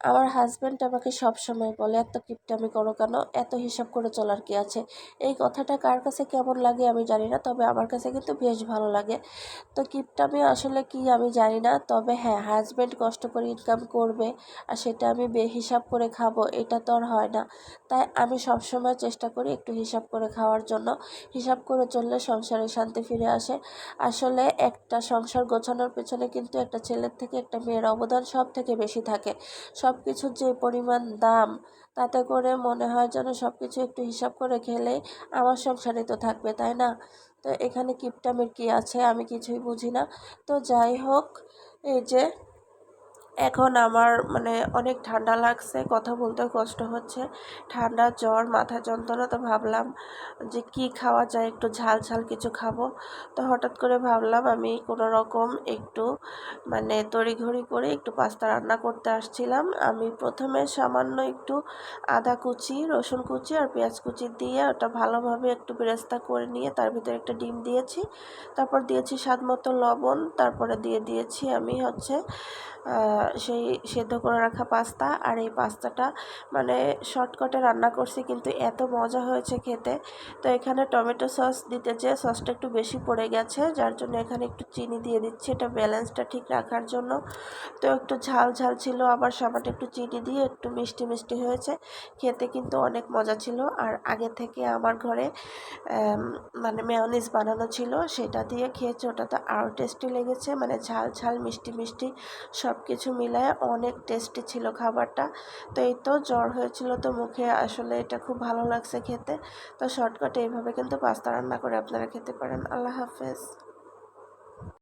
আমার হাজব্যান্ড আমাকে সব সময় বলে, এত কিপটামি করো কেন? এত হিসাব করে চলার কি আছে? এই কথাটা কার কাছে কেমন লাগে আমি জানি না, তবে আমার কাছে কিন্তু বেশ ভালো লাগে। তো কিপটামি আসলে কি আমি জানি না, তবে হ্যাঁ হাজব্যান্ড কষ্ট করে ইনকাম করবে আর সেটা আমি বেহিসাব করে খাব, এটা তো আর হয় না। তাই আমি সবসময় চেষ্টা করি একটু হিসাব করে খাওয়ার জন্য। হিসাব করে চললে সংসারে শান্তি ফিরে আসে। আসলে একটা সংসার গোছানোর পেছনে কিন্তু একটা ছেলের থেকে একটা মেয়ের অবদান সব থেকে বেশি থাকে। সব কিছুর যে পরিমাণ দাম, তাতে করে মনে হয় যেন সব কিছু একটু হিসাব করে খেলে আমার সংসারে তো থাকবে, তাই না? তো এখানে কিপটামের কি আছে আমি কিছুই বুঝি না। তো যাই হোক, এই যে এখন আমার মানে অনেক ঠান্ডা লাগছে, কথা বলতেও কষ্ট হচ্ছে। ঠান্ডা, জ্বর, মাথা যন্ত্রণা তো ভাবলাম যে কি খাওয়া যায়, একটু ঝাল ঝাল কিছু খাব। তো হঠাৎ করে ভাবলাম আমি কোনো রকম একটু মানে তড়িঘড়ি করে একটু পাস্তা রান্না করতে আসছিলাম। আমি প্রথমে সামান্য একটু আদা কুচি, রসুন কুচি আর পেঁয়াজ কুচি দিয়ে ওটা ভালোভাবে একটু বেরেস্তা করে নিয়ে তার ভিতরে একটা ডিম দিয়েছি। তারপর দিয়েছি স্বাদ মতো লবণ, তারপরে দিয়ে দিয়েছি আমি হচ্ছে সেই সেদ্ধ করে রাখা পাস্তা আর এই পাস্তাটা মানে শর্টকাটে রান্না করছি কিন্তু এত মজা হয়েছে খেতে। তো এখানে টমেটো সস দিতে যেয়ে সসটা একটু বেশি পড়ে গেছে, যার জন্য এখানে একটু চিনি দিয়ে দিচ্ছি। এটা ব্যালেন্সটা ঠিক রাখার জন্য। তো একটু ঝাল ঝাল ছিল, আবার সামান্য একটু চিনি দিয়ে একটু মিষ্টি মিষ্টি হয়েছে। খেতে কিন্তু অনেক মজা ছিল। আর আগে থেকে আমার ঘরে মানে মেয়নিজ বানানো ছিল, সেটা দিয়ে খেয়েছে। ওটা তো আরও টেস্টি লেগেছে। মানে ঝাল ঝাল, মিষ্টি মিষ্টি সব কিছু মিলায় অনেক টেস্টি ছিল খাবারটা। তো এই তো জ্বর হয়েছিল তো মুখে আসলে এটা খুব ভালো লাগছে খেতে। তো শর্টকাটে এইভাবে কিন্তু পাস্তা রান্না করে আপনারা খেতে পারেন। আল্লাহ হাফেজ।